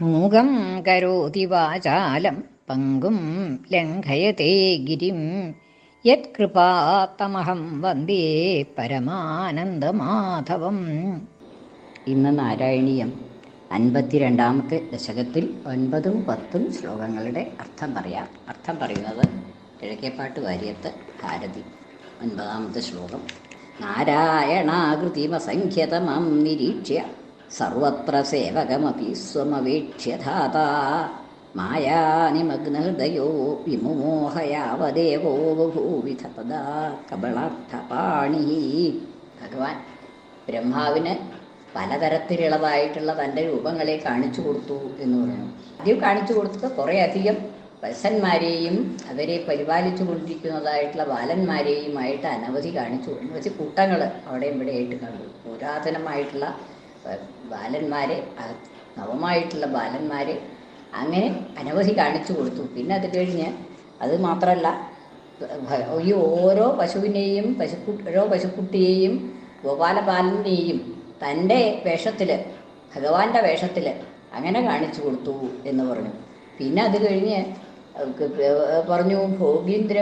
മൂകം കരോതി വാചാലം പങ്കും ലംഘയത്തെ ഗിരിം. യത്കൃപാത്തമഹം വന്ദേ പരമാനന്ദമാധവം. ഇന്ന് നാരായണീയം. അൻപത്തിരണ്ടാമത്തെ ദശകത്തിൽ ഒൻപതും പത്തും ശ്ലോകങ്ങളുടെ അർത്ഥം പറയാം. അർത്ഥം പറയുന്നത് കിഴക്കേപ്പാട്ട് വാര്യത്ത് ഭാരതി. ഒൻപതാമത്തെ ശ്ലോകം. നാരായണാകൃതിമസംഖ്യതമം നിരീക്ഷ്യ. സർവത്ര സേവകമപി സ്വമവീക്ഷ്യ ധാതാ മായാനിമഗ്നഹൃദയോ വിമുമോഹയാവദേവോ ബഭൂവിധ പദാ ഭഗവാൻ ബ്രഹ്മാവിന് പലതരത്തിലുള്ളതായിട്ടുള്ള തന്റെ രൂപങ്ങളെ കാണിച്ചു കൊടുത്തു എന്ന് പറയുന്നു ആദ്യം കാണിച്ചു കൊടുത്തത് കുറേ അധികം വത്സന്മാരെയും അവരെ പരിപാലിച്ചു കൊണ്ടിരിക്കുന്നതായിട്ടുള്ള ബാലന്മാരെയുമായിട്ട് അനവധി കാണിച്ചു. അനവധി കൂട്ടങ്ങൾ അവിടെ ഇവിടെ ആയിട്ട് കണ്ടു. പുരാതനമായിട്ടുള്ള ബാലന്മാരെ നവമായിട്ടുള്ള ബാലന്മാരെ അങ്ങനെ അനവധി കാണിച്ചു കൊടുത്തു. പിന്നെ അത് കഴിഞ്ഞ് അത് മാത്രമല്ല ഈ ഓരോ പശുവിനെയും പശുക്കു ഓരോ പശുക്കുട്ടിയെയും ഗോപാലപാലനെയും തന്റെ വേഷത്തിൽ ഭഗവാന്റെ വേഷത്തിൽ അങ്ങനെ കാണിച്ചു കൊടുത്തു എന്ന് പറഞ്ഞു. പിന്നെ അത് കഴിഞ്ഞ് പറഞ്ഞു ഭോഗീന്ദ്ര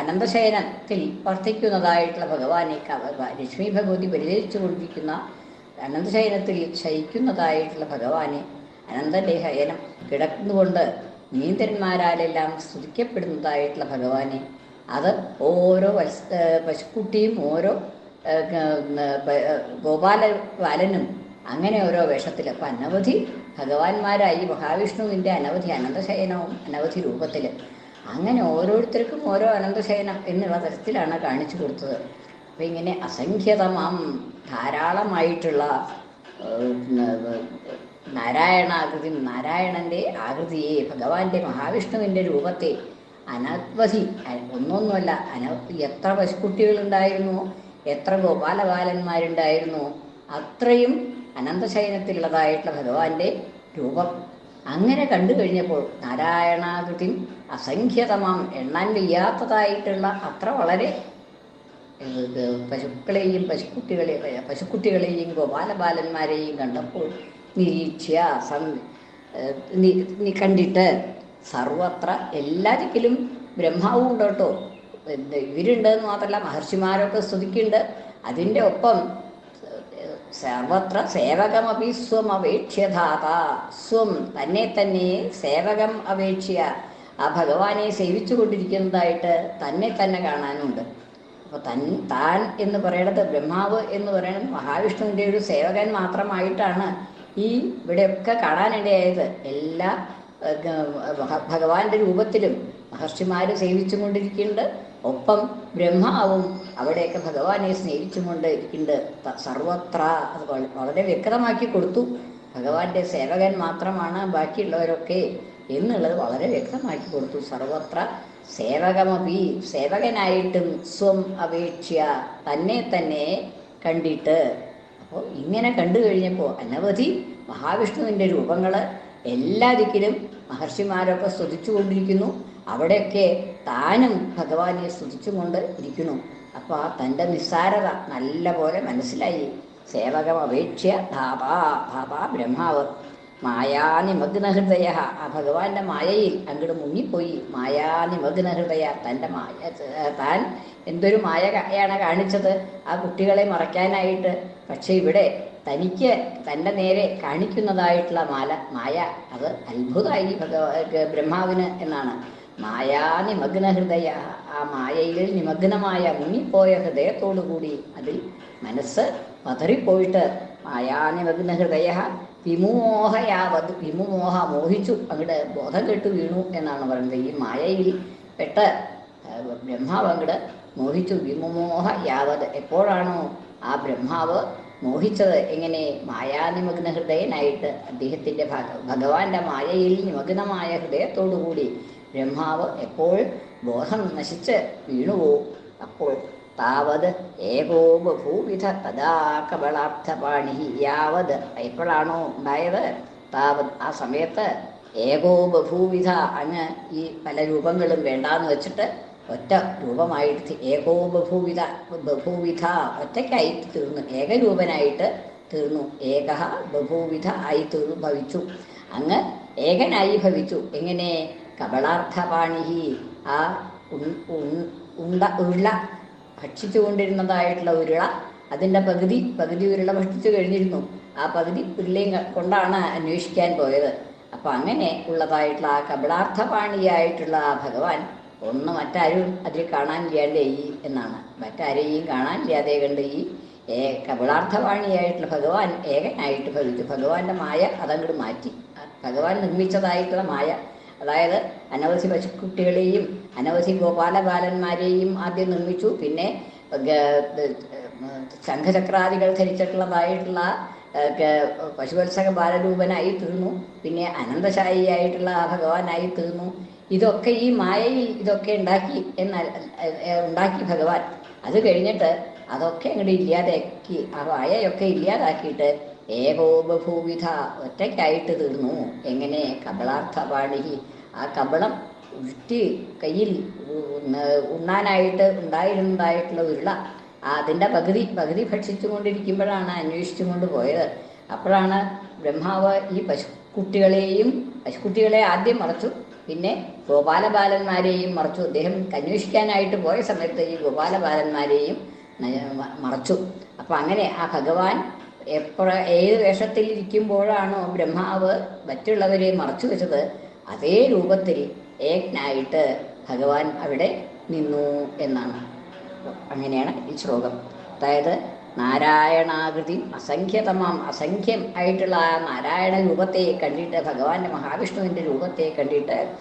അനന്തശയനത്തിൽ വർദ്ധിക്കുന്നതായിട്ടുള്ള ഭഗവാനെ ലക്ഷ്മി ഭഗവതി പരിചരിച്ചു കൊണ്ടിരിക്കുന്ന അനന്തശയനത്തിൽ ശയിക്കുന്നതായിട്ടുള്ള ഭഗവാനെ അനന്തലേഹയനം കിടക്കുന്നുകൊണ്ട് നീന്തന്മാരാലെല്ലാം സ്തുതിക്കപ്പെടുന്നതായിട്ടുള്ള ഭഗവാനെ. അത് ഓരോ വത്സ പശുക്കുട്ടിയും ഓരോ ഗോപാല ബാലനും അങ്ങനെ ഓരോ വേഷത്തിൽ അപ്പം അനവധി ഭഗവാന്മാരായി മഹാവിഷ്ണുവിന്റെ അനവധി അനന്തശയനവും അനവധി രൂപത്തിൽ അങ്ങനെ ഓരോരുത്തർക്കും ഓരോ അനന്തശയനം എന്നുള്ള തരത്തിലാണ് കാണിച്ചു കൊടുത്തത്. അപ്പം ഇങ്ങനെ അസംഖ്യതമാം ധാരാളമായിട്ടുള്ള നാരായണാകൃതി നാരായണന്റെ ആകൃതിയെ ഭഗവാന്റെ മഹാവിഷ്ണുവിന്റെ രൂപത്തെ അനവധി ഒന്നൊന്നുമല്ല അന എത്ര പശുക്കുട്ടികളുണ്ടായിരുന്നു എത്ര ഗോപാലബാലന്മാരുണ്ടായിരുന്നു അത്രയും അനന്തശയനത്തിലുള്ളതായിട്ടുള്ള ഭഗവാന്റെ രൂപം. അങ്ങനെ കണ്ടു കഴിഞ്ഞപ്പോൾ നാരായണാകൃതി അസംഖ്യതമാം എണ്ണാൻ വയ്യാത്തതായിട്ടുള്ള അത്ര വളരെ ഇത് പശുക്കളെയും പശുക്കുട്ടികളെ പശുക്കുട്ടികളെയും ഗോപാലബാലന്മാരെയും കണ്ടപ്പോൾ നിരീക്ഷ്യ സം കണ്ടിട്ട് സർവത്ര എല്ലാ ദിക്കിലും ബ്രഹ്മാവും ഉണ്ട് കേട്ടോ. ഇവരുണ്ടെന്ന് മാത്രമല്ല മഹർഷിമാരൊക്കെ സ്തുതിക്കുന്നുണ്ട്. അതിന്റെ ഒപ്പം സർവത്ര സേവകമപി സ്വം അപേക്ഷ്യധാത. സ്വം തന്നെ തന്നെ സേവകം അപേക്ഷ്യ. ആ ഭഗവാനെ സേവിച്ചു കൊണ്ടിരിക്കുന്നതായിട്ട് തന്നെ തന്നെ കാണാനുണ്ട്. അപ്പോൾ തൻ താൻ എന്ന് പറയണത് ബ്രഹ്മാവ് എന്ന് പറയുന്നത് മഹാവിഷ്ണുവിന്റെ ഒരു സേവകൻ മാത്രമായിട്ടാണ് ഈ ഇവിടെയൊക്കെ കാണാനിടയായത്. എല്ലാ ഭഗവാന്റെ രൂപത്തിലും മഹർഷിമാർ സേവിച്ചും കൊണ്ടിരിക്കുന്നുണ്ട് ഒപ്പം ബ്രഹ്മാവും അവിടെയൊക്കെ ഭഗവാനെ സ്നേഹിച്ചുകൊണ്ട് ഇരിക്കുന്നുണ്ട്. സർവത്ര അത് വളരെ വ്യക്തമാക്കി കൊടുത്തു. ഭഗവാന്റെ സേവകൻ മാത്രമാണ് ബാക്കിയുള്ളവരൊക്കെ എന്നുള്ളത് വളരെ വ്യക്തമാക്കി കൊടുത്തു. സർവത്ര സേവകമപി സേവകനായിട്ടും സ്വം അപേക്ഷ തന്നെ തന്നെ കണ്ടിട്ട്. അപ്പോൾ ഇങ്ങനെ കണ്ടു കഴിഞ്ഞപ്പോൾ അനവധി മഹാവിഷ്ണുവിന്റെ രൂപങ്ങൾ എല്ലാ ദിക്കിലും മഹർഷിമാരൊക്കെ സ്തുതിച്ചുകൊണ്ടിരിക്കുന്നു അവിടെയൊക്കെ താനും ഭഗവാനെ സ്തുതിച്ചുകൊണ്ട് ഇരിക്കുന്നു. അപ്പോൾ ആ തന്റെ നിസ്സാരത നല്ല പോലെ മനസ്സിലായി. സേവകം അപേക്ഷ ധാപാ ധാപാ ബ്രഹ്മാവ്. മായാനിമഗ്നഹൃദയ. ആ ഭഗവാന്റെ മായയിൽ അങ്ങോട്ട് മുങ്ങിപ്പോയി. മായാനിമഗ്നഹൃദയ തന്റെ മായ താൻ എന്തൊരു മായയാണ് കാണിച്ചത്? ആ കുട്ടികളെ മറയ്ക്കാനായിട്ട്. പക്ഷെ ഇവിടെ തനിക്ക് തന്റെ നേരെ കാണിക്കുന്നതായിട്ടുള്ള മാല മായ അത് അത്ഭുതമായി ഭഗവ ബ്രഹ്മാവിന് എന്നാണ്. മായാനിമഗ്നഹൃദയ. ആ മായയിൽ നിമഗ്നമായ മുങ്ങിപ്പോയ ഹൃദയത്തോടു കൂടി അതിൽ മനസ്സ് പതറിപ്പോയിട്ട് മായാനിമഗ്നഹൃദയ വിമുമോഹയാവത് വിമുമോഹ മോഹിച്ചു. അങ്ങോട്ട് ബോധം കെട്ടു വീണു എന്നാണ് പറയുന്നത്. ഈ മായയിൽ പെട്ട് ബ്രഹ്മാവ് അങ്ങോട്ട് മോഹിച്ചു. വിമുമോഹ യാവത് എപ്പോഴാണോ ആ ബ്രഹ്മാവ് മോഹിച്ചത്? എങ്ങനെ? മായാനിമഗ്ന ഹൃദയനായിട്ട് അദ്ദേഹത്തിന്റെ ഭാഗ ഭഗവാന്റെ മായയിൽ നിമഗ്നമായ ഹൃദയത്തോടുകൂടി ബ്രഹ്മാവ് എപ്പോൾ ബോധം നശിച്ച് വീണുവോ? അപ്പോൾ താവത് ഏകോപ ഭൂവിധ തഥാ കബളാർത്ഥപാണി യാവത് എപ്പോഴാണോ ഉണ്ടായത്? താവത് ആ സമയത്ത് ഏകോപ ഭൂവിധ അങ്ങ് ഈ പല രൂപങ്ങളും വേണ്ടാന്ന് വെച്ചിട്ട് ഒറ്റ രൂപമായിട്ട് ഏകോ ബഭൂവിധ ബഭൂവിധ ഒറ്റയ്ക്കായിട്ട് തീർന്നു. ഏകരൂപനായിട്ട് തീർന്നു. ഏക ബഭൂവിധ ആയി തീർന്നു ഭവിച്ചു. അങ്ങ് ഏകനായി ഭവിച്ചു. എങ്ങനെ? കപളാർത്ഥപാണിഹി ആ ഉണ്ട ഉരുള ഭക്ഷിച്ചുകൊണ്ടിരുന്നതായിട്ടുള്ള ഉരുള അതിന്റെ പകുതി പകുതി ഉരുള ഭക്ഷിച്ചു കഴിഞ്ഞിരുന്നു. ആ പകുതി ഉരുളയും കൊണ്ടാണ് അന്വേഷിക്കാൻ പോയത്. അപ്പം അങ്ങനെ ഉള്ളതായിട്ടുള്ള ആ കപടാർത്ഥപാണിയായിട്ടുള്ള ആ ഭഗവാൻ ഒന്ന് മറ്റാരും അതിൽ കാണാനില്ലാതെ ഈ എന്നാണ്. മറ്റാരെയും കാണാനില്ലാതെ കണ്ട് ഈ ഏ കപിളാർത്ഥവാണിയായിട്ടുള്ള ഭഗവാൻ ഏകനായിട്ട് ഭവിച്ചു. ഭഗവാന്റെ മായ അതങ്ങോട്ട് മാറ്റി. ഭഗവാൻ നിർമ്മിച്ചതായിട്ടുള്ള മായ അതായത് അനവധി പശുക്കുട്ടികളെയും അനവധി ഗോപാലബാലന്മാരെയും ആദ്യം നിർമ്മിച്ചു. പിന്നെ ശംഖചക്രാദികൾ ധരിച്ചിട്ടുള്ളതായിട്ടുള്ള പശുവത്സക ബാലരൂപനായി തീർന്നു. പിന്നെ അനന്തശായിയായിട്ടുള്ള ഭഗവാനായി തീർന്നു. ഇതൊക്കെ ഈ മായയിൽ ഇതൊക്കെ ഉണ്ടാക്കി ഏഹ്, ഉണ്ടാക്കി ഭഗവാൻ. അത് കഴിഞ്ഞിട്ട് അതൊക്കെ അങ്ങോട്ട് ഇല്ലാതാക്കി ആ മായയൊക്കെ ഇല്ലാതാക്കിയിട്ട് ഏകോ ബഭൂവിധ ഒറ്റയ്ക്കായിട്ട് തീർന്നു. എങ്ങനെ? കബളാർത്ഥപാണി ആ കബളം ഉരുട്ടി കയ്യിൽ ഉണ്ണാനായിട്ട് ഉണ്ടായിരുന്നതായിട്ടുള്ള ഉരുള അതിന്റെ പകുതി പകുതി ഭക്ഷിച്ചു കൊണ്ടിരിക്കുമ്പോഴാണ് അന്വേഷിച്ചു കൊണ്ട് പോയത്. അപ്പോഴാണ് ബ്രഹ്മാവ് ഈ പശുക്കുട്ടികളെയും പശുക്കുട്ടികളെ ആദ്യം മറച്ചു. പിന്നെ ഗോപാലബാലന്മാരെയും മറച്ചു. അദ്ദേഹം അന്വേഷിക്കാനായിട്ട് പോയ സമയത്ത് ഈ ഗോപാലബാലന്മാരെയും മറച്ചു. അപ്പം അങ്ങനെ ആ ഭഗവാൻ എപ്പോഴ ഏത് വേഷത്തിലിരിക്കുമ്പോഴാണോ ബ്രഹ്മാവ് മറ്റുള്ളവരെ മറച്ചു വെച്ചത് അതേ രൂപത്തിൽ ഏകനായിട്ട് ഭഗവാൻ അവിടെ നിന്നു എന്നാണ്. അങ്ങനെയാണ് ഈ ശ്ലോകം. അതായത് നാരായണാകൃതി അസംഖ്യതമാം അസംഖ്യം ആയിട്ടുള്ള ആ നാരായണ രൂപത്തെ കണ്ടിട്ട് ഭഗവാന്റെ മഹാവിഷ്ണുവിന്റെ രൂപത്തെ കണ്ടിട്ട്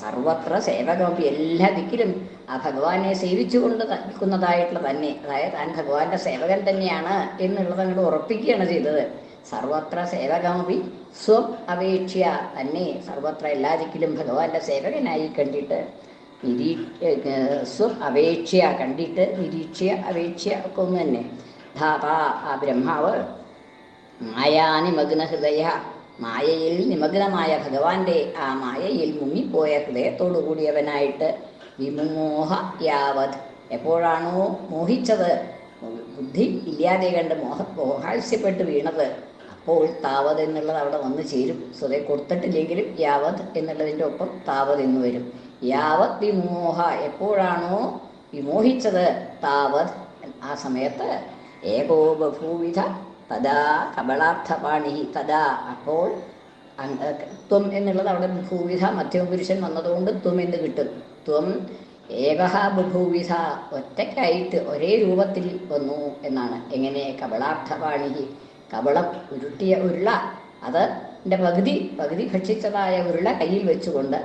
സർവത്ര സേവകമൊക്കെ എല്ലാ ദിക്കിലും ആ ഭഗവാനെ സേവിച്ചുകൊണ്ട് നിൽക്കുന്നതായിട്ടുള്ള തന്നെ. അതായത് താൻ ഭഗവാന്റെ സേവകൻ തന്നെയാണ് എന്നുള്ളത് അങ്ങോട്ട് ഉറപ്പിക്കുകയാണ് ചെയ്തത്. സർവത്ര സേവകമപി സ്വം അപേക്ഷ്യ. തന്നെ സർവത്ര എല്ലാ ദിക്കിലും ഭഗവാന്റെ സേവകനായി കണ്ടിട്ട് നിരീ സ്വം അപേക്ഷ്യ കണ്ടിട്ട് നിരീക്ഷ അപേക്ഷ്യ ഒക്കെ ഒന്ന് തന്നെ. ധാതാ ആ ബ്രഹ്മാവ് മായാനിമഗ്ന ഹൃദയ. മായയിൽ നിമഗ്നമായ ഭഗവാന്റെ ആ മായയിൽ മുങ്ങിപ്പോയ ഹൃദയത്തോടു കൂടിയവനായിട്ട് വിമോഹ യാവത് എപ്പോഴാണോ മോഹിച്ചത്? ബുദ്ധി ഇല്ലാതെ കണ്ട് മോഹ മോഹാസ്യപ്പെട്ട് വീണത്. അപ്പോൾ താവത് എന്നുള്ളത് അവിടെ വന്നു ചേരും. സ്വതേ കൊടുത്തിട്ടില്ലെങ്കിലും യാവത് എന്നുള്ളതിന്റെ ഒപ്പം താവത് എന്ന് വരും. യാവത് വിമോഹ എപ്പോഴാണോ വിമോഹിച്ചത്? താവത് ആ സമയത്ത് ഏകോ ബഭൂവിധ തഥാ കബളാർത്ഥപാണി തഥാ അപ്പോൾ ത്വം എന്നുള്ളത് അവിടെ ബഭൂവിധ മധ്യമപുരുഷൻ വന്നതുകൊണ്ട് ത്വം എന്ന് കിട്ടും. ത്വം ഏകഹ ബുഭൂവിധ ഒറ്റയ്ക്കായിട്ട് ഒരേ രൂപത്തിൽ വന്നു എന്നാണ്. എങ്ങനെ? കവളാർത്ഥവാണി കബളം ഉരുട്ടിയ ഉരുള അത് എന്റെ പകുതി പകുതി ഭക്ഷിച്ചതായ ഉരുള കയ്യിൽ വെച്ചുകൊണ്ട്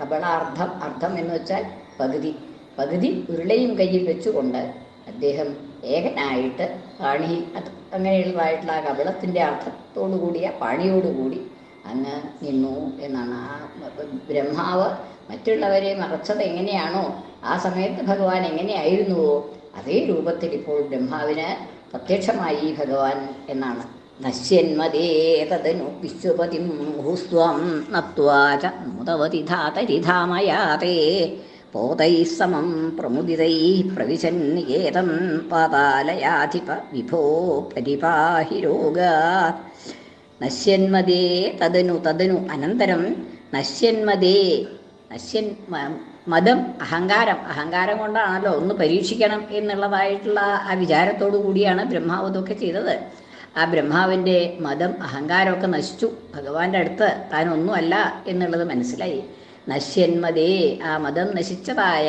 കബളാർദ്ധം അർത്ഥം എന്ന് വെച്ചാൽ പകുതി. പകുതി ഉരുളയും കയ്യിൽ വെച്ചുകൊണ്ട് അദ്ദേഹം ഏകനായിട്ട് പാണി അത് അങ്ങനെയുള്ളതായിട്ടുള്ള ആ കവളത്തിന്റെ അർത്ഥത്തോടു കൂടിയ പാണിയോടുകൂടി അങ്ങ് നിന്നു എന്നാണ് ആ ബ്രഹ്മാവ് മറ്റുള്ളവരെ മറച്ചത് എങ്ങനെയാണോ? ആ സമയത്ത് ഭഗവാൻ എങ്ങനെയായിരുന്നുവോ? അതേ രൂപത്തിൽ ഇപ്പോൾ ബ്രഹ്മാവിന് പ്രത്യക്ഷമായി ഭഗവാൻ എന്നാണ്. നശ്യന്മതേ തദനു പാതാലയാധിപ വിഭോ തദനു തദനു അനന്തരം നശ്യന്മതേ മ- മതം അഹങ്കാരം അഹങ്കാരം കൊണ്ടാണല്ലോ ഒന്ന് പരീക്ഷിക്കണം എന്നുള്ളതായിട്ടുള്ള ആ വിചാരത്തോടു കൂടിയാണ് ബ്രഹ്മാവ് ഇതൊക്കെ ചെയ്തത്. ആ ബ്രഹ്മാവിന്റെ മതം അഹങ്കാരമൊക്കെ നശിച്ചു. ഭഗവാന്റെ അടുത്ത് താൻ ഒന്നുമല്ല എന്നുള്ളത് മനസ്സിലായി. നശ്യന്മതേ ആ മതം നശിച്ചതായ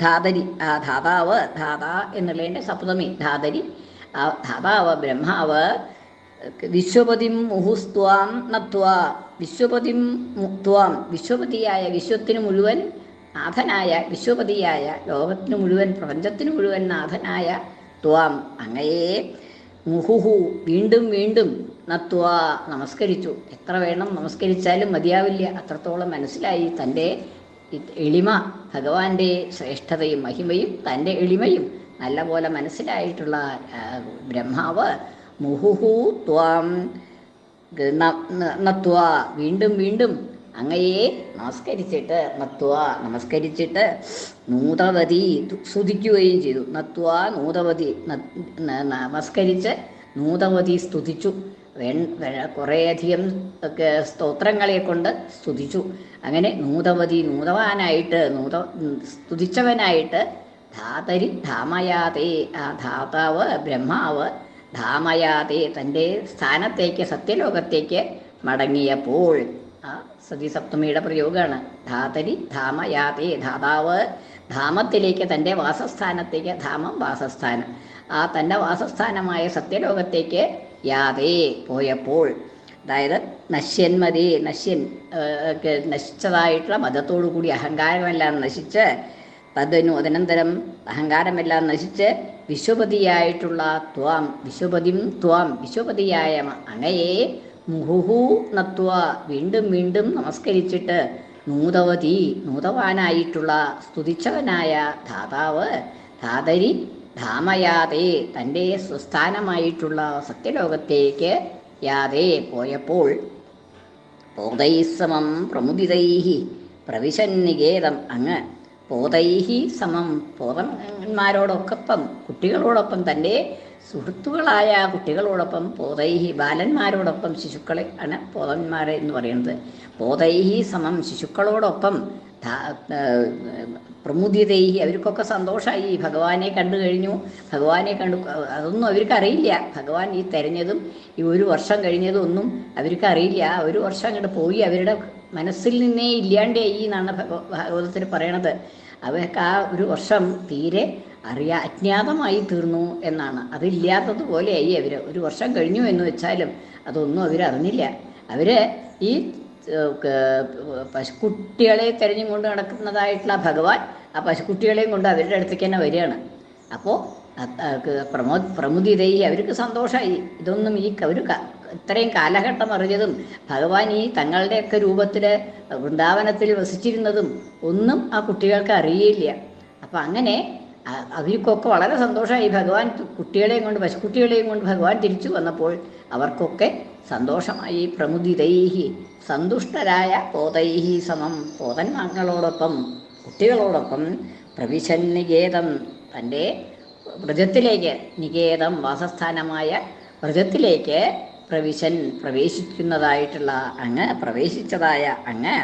ധാതരി ആ ധാതാവ് ധാതാ എന്നുള്ളതിന്റെ സപ്തമി ധാതരി. ആ ധാതാവ് ബ്രഹ്മാവ് വിശ്വപതിം മുഹുസ്ത്വാം നത്വാ. വിശ്വപതിം മുക്വാം വിശ്വപതിയായ വിശ്വത്തിന് മുഴുവൻ നാഥനായ വിശ്വപതിയായ ലോകത്തിന് മുഴുവൻ പ്രപഞ്ചത്തിന് മുഴുവൻ നാഥനായ ത്വാം. അങ്ങയെ മുഹുഹു. വീണ്ടും വീണ്ടും നത്വാ നമസ്കരിച്ചു. എത്ര വേണം നമസ്കരിച്ചാലും മതിയാവില്ല. അത്രത്തോളം മനസ്സിലായി തന്റെ എളിമ ഭഗവാന്റെ ശ്രേഷ്ഠതയും മഹിമയും തന്റെ എളിമയും നല്ലപോലെ മനസ്സിലായിട്ടുള്ള ബ്രഹ്മാവ് മുഹുഹു ത്വാം. നത്വ. വീണ്ടും വീണ്ടും അങ്ങയെ നമസ്കരിച്ചിട്ട് നത്വ നമസ്കരിച്ചിട്ട് നൂതവതി സ്തുതിക്കുകയും ചെയ്തു. നത്വ നൂതവതി നമസ്കരിച്ച് നൂതവതി സ്തുതിച്ചു. കുറേയധികം ഒക്കെ സ്തോത്രങ്ങളെ കൊണ്ട് സ്തുതിച്ചു. അങ്ങനെ നൂതവതി നൂതവാനായിട്ട് നൂത സ്തുതിച്ചവനായിട്ട് ധാതരി ധാമയാതേ ആ ധാതാവ് ബ്രഹ്മാവ് ധാമയാതേ തന്റെ സ്ഥാനത്തേക്ക് സത്യലോകത്തേക്ക് മടങ്ങിയപ്പോൾ ആ സതിസപ്തമിയുടെ പ്രയോഗമാണ് ധാതരി ധാമയാതെ ധാതാവ് ധാമത്തിലേക്ക് തന്റെ വാസസ്ഥാനത്തേക്ക് ധാമം വാസസ്ഥാനം. ആ തന്റെ വാസസ്ഥാനമായ സത്യലോകത്തേക്ക് യാതേ പോയപ്പോൾ അതായത് നശ്യന്മതി നശ്യൻ നശിച്ചതായിട്ടുള്ള മതത്തോടു കൂടി അഹങ്കാരമെല്ലാം നശിച്ച് തദ്നു അതിനന്തരം അഹങ്കാരമെല്ലാം നശിച്ച് വിശ്വപതിയായിട്ടുള്ള ത്വാം വിശ്വപതിം ത്വാം വിശ്വപതിയായ അങ്ങയെ മുഹുഹു നത്വ വീണ്ടും വീണ്ടും നമസ്കരിച്ചിട്ട് നൂതവതി നൂതവാനായിട്ടുള്ള സ്തുതിച്ചവനായ ധാതാവ് ധാതരി ധാമയാതെ തന്റെ സ്വസ്ഥാനമായിട്ടുള്ള സത്യലോകത്തേക്ക് യാതെ പോയപ്പോൾ പോതൈസമം പ്രമുദിതൈഹി പ്രവിശന്നികേതം അങ്ങ് പോതൈഹി സമം. പോതന്മാരോടൊക്കെപ്പം കുട്ടികളോടൊപ്പം തന്റെ സുഹൃത്തുക്കളായ കുട്ടികളോടൊപ്പം പോതൈഹി ബാലന്മാരോടൊപ്പം ശിശുക്കളെ ആണ് പോതന്മാരെ എന്ന് പറയുന്നത്. പോതൈഹി സമം ശിശുക്കളോടൊപ്പം പ്രമുദിതൈഹി അവർക്കൊക്കെ സന്തോഷമായി ഭഗവാനെ കണ്ടു കഴിഞ്ഞു. ഭഗവാനെ കണ്ടു അതൊന്നും അവർക്ക് അറിയില്ല ഭഗവാൻ ഈ തെരഞ്ഞതും ഈ ഒരു വർഷം കഴിഞ്ഞതും ഒന്നും അവർക്ക് അറിയില്ല ഒരു വർഷം അങ്ങോട്ട് പോയി അവരുടെ മനസ്സിൽ നിന്നേ ഇല്ലാണ്ടായി എന്നാണ് ഭഗവ ഭാഗവതത്തിൽ പറയണത്. അവർക്ക് ആ ഒരു വർഷം തീരെ അറിയാ അജ്ഞാതമായി തീർന്നു എന്നാണ്. അതില്ലാത്തതുപോലെയായി അവർ ഒരു വർഷം കഴിഞ്ഞു എന്ന് വെച്ചാലും അതൊന്നും അവരറിഞ്ഞില്ല അവർ ഈ പശുക്കുട്ടികളെ തെരഞ്ഞും കൊണ്ട് നടക്കുന്നതായിട്ടുള്ള ഭഗവാൻ ആ പശുക്കുട്ടികളെയും കൊണ്ട് അവരുടെ അടുത്തേക്ക് തന്നെ വരികയാണ്. അപ്പോൾ പ്രമോ പ്രമുദിതയിൽ അവർക്ക് സന്തോഷമായി. ഇതൊന്നും ഈ ഒരു ഇത്രയും കാലഘട്ടം അറിഞ്ഞതും ഭഗവാൻ ഈ തങ്ങളുടെയൊക്കെ രൂപത്തിൽ വൃന്ദാവനത്തിൽ വസിച്ചിരുന്നതും ഒന്നും ആ കുട്ടികൾക്ക് അറിയില്ല. അപ്പം അങ്ങനെ അവർക്കൊക്കെ വളരെ സന്തോഷമായി ഭഗവാൻ കുട്ടികളെയും കൊണ്ട് പശുക്കുട്ടികളെയും കൊണ്ട് ഭഗവാൻ തിരിച്ചു വന്നപ്പോൾ അവർക്കൊക്കെ സന്തോഷമായി. പ്രമുദിതൈഹി സന്തുഷ്ടരായ പോതൈഹി സമം പോതന്മാങ്ങളോടൊപ്പം കുട്ടികളോടൊപ്പം പ്രവിശൻ നികേതം തന്റെ വ്രജത്തിലേക്ക് നികേതം വാസസ്ഥാനമായ വ്രജത്തിലേക്ക് പ്രവിശൻ പ്രവേശിക്കുന്നതായിട്ടുള്ള അങ്ങ് പ്രവേശിച്ചതായ അങ്ങ്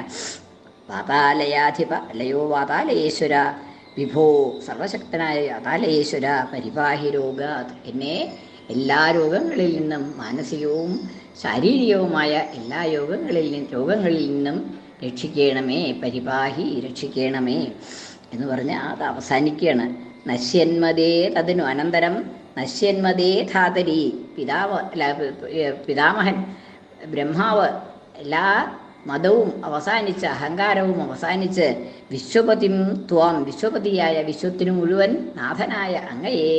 വാതാലയാധിപ അല്ലയോ വാതാലയേശ്വര വിഭോ സർവശക്തനായ വാതാലയേശ്വര പരിപാഹി രോഗ എന്നെ എല്ലാ രോഗങ്ങളിൽ നിന്നും മാനസികവും ശാരീരികവുമായ എല്ലാ യോഗങ്ങളിൽ രോഗങ്ങളിൽ നിന്നും രക്ഷിക്കണമേ പരിപാഹി രക്ഷിക്കണമേ എന്ന് പറഞ്ഞ് അത് അവസാനിക്കുകയാണ്. നശ്യന്മതേ തതിനു അനന്തരം നശ്യന്മതേ ധാതരി. പിതാവ് പിതാമഹൻ ബ്രഹ്മാവ് എല്ലാ മതവും അവസാനിച്ച് അഹങ്കാരവും അവസാനിച്ച് വിശ്വപതിം ത്വം വിശ്വപതിയായ വിശ്വത്തിനു മുഴുവൻ നാഥനായ അങ്ങയെ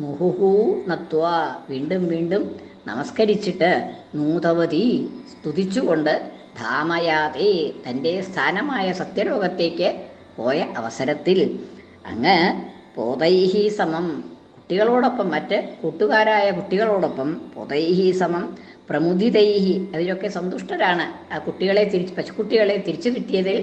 മുഹുഹു നത്വ വീണ്ടും വീണ്ടും നമസ്കരിച്ചിട്ട് നൂതവതി സ്തുതിച്ചുകൊണ്ട് ധാമയാതെ തന്റെ സ്ഥാനമായ സത്യലോകത്തേക്ക് പോയ അവസരത്തിൽ അങ്ങ് പോതൈഹി സമം കുട്ടികളോടൊപ്പം മറ്റ് കൂട്ടുകാരായ കുട്ടികളോടൊപ്പം പൊതൈഹി സമം പ്രമുദിതൈഹി അവരൊക്കെ സന്തുഷ്ടരാണ്. ആ കുട്ടികളെ തിരിച്ച് പശുക്കുട്ടികളെ തിരിച്ചു കിട്ടിയതിൽ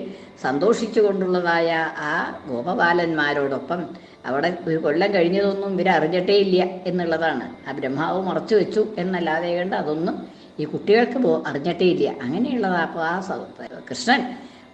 സന്തോഷിച്ചുകൊണ്ടുള്ളതായ ആ ഗോപബാലന്മാരോടൊപ്പം അവിടെ ഒരു കൊല്ലം കഴിഞ്ഞതൊന്നും ഇവർ അറിഞ്ഞിട്ടേ ഇല്ല എന്നുള്ളതാണ്. ആ ബ്രഹ്മാവ് മറച്ചു വെച്ചു എന്നല്ലാതെ കണ്ട് അതൊന്നും ഈ കുട്ടികൾക്ക് പോ അറിഞ്ഞിട്ടേ ഇല്ല. അങ്ങനെയുള്ളതാ അപ്പോൾ ആ കൃഷ്ണൻ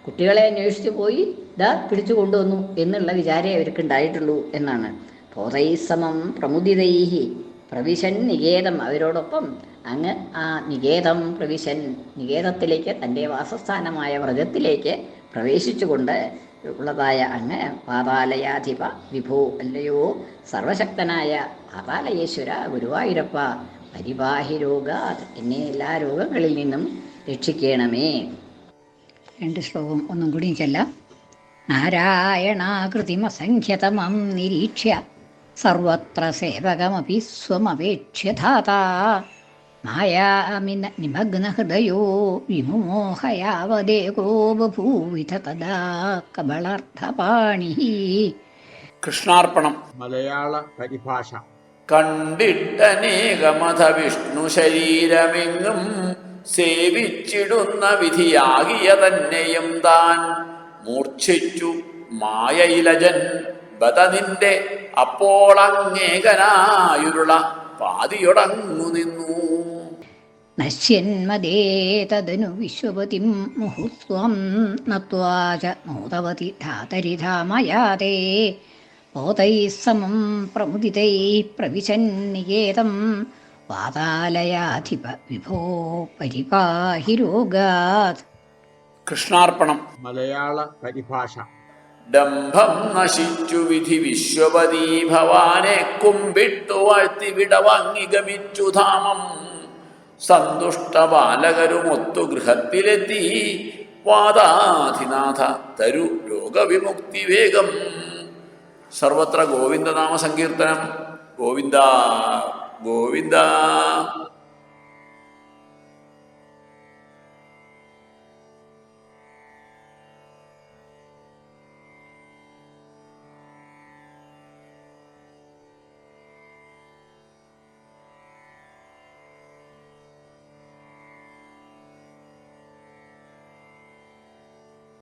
കുട്ടികളെ അന്വേഷിച്ച് പോയി ഇതാ പിടിച്ചു കൊണ്ടുവന്നു എന്നുള്ള വിചാരേ അവർക്ക് ഉണ്ടായിട്ടുള്ളൂ എന്നാണ്. പോതൈസമം പ്രമുദിതൈഹി പ്രവിശൻ നികേതം അവരോടൊപ്പം അങ്ങ് ആ നികേതം പ്രവിശൻ നികേതത്തിലേക്ക് തന്റെ വാസസ്ഥാനമായ വ്രജത്തിലേക്ക് പ്രവേശിച്ചുകൊണ്ട് ഉള്ളതായ അങ്ങ് പാതാലയാധിപ വിഭോ അല്ലയോ? സർവശക്തനായ പാതാലയേശ്വര ഗുരുവായൂരപ്പ പരിവാഹി രോഗ എന്നെ എല്ലാ രോഗങ്ങളിൽ നിന്നും രക്ഷിക്കണമേ. രണ്ട് ശ്ലോകം ഒന്നും കൂടി ചെല്ലാം നാരായണാകൃതിമസംഖ്യതമം നിരീക്ഷ്യ. സർവത്ര സേവകമപി സ്വമപേക്ഷ്യധാതാ. മായാമിന നിമഗ്നഹൃദയോ വിമുമോഹയാവദേകോ ബഭൂവിധ തദാ കബളർത്ഥപാണി കൃഷ്ണാർപ്പണം. മലയാള പരിഭാഷ. കണ്ടിട്ടനേകമഥ വിഷ്ണു ശരീരമെങ്ങും സേവിച്ചിടുന്ന വിധിയാകിയ തന്നെയും താൻ മൂർച്ഛിച്ചു മായയിലജൻ. ബത നിന്റെ അപ്പോൾ അങ്ങേകനായുരുള പാതിയൊടങ്ങു നിന്നു. നശ്യന്മദേ തദനു വിശ്വപതിം മുഹുസ്വം നത്വാച മോദവതി ധാതരിധാമയാതേ ബോധൈः സമം പ്രമുദിതൈः പ്രവിശന്നികേതം വാതാലയാധിപ വിഭോ പരിപാഹി രോഗാത്. കൃഷ്ണാർപ്പണം. മലയാള പരിഭാഷ. ഡംഭം നശിച്ചു വിധി വിശ്വപതി ഭവാനെ കുമ്പിട്ടു വാഴ്ത്തി വിടവാങ്ങി ഗമിച്ചു ധാമം. സന്തുഷ്ട ബാലകരുമൊത്തു ഗൃഹത്തിലെത്തി. വാദാധിനാഥ തരു രോഗവിമുക്തി വേഗം. സർവത്ര ഗോവിന്ദനാമ സങ്കീർത്തനം ഗോവിന്ദ ഗോവിന്ദ.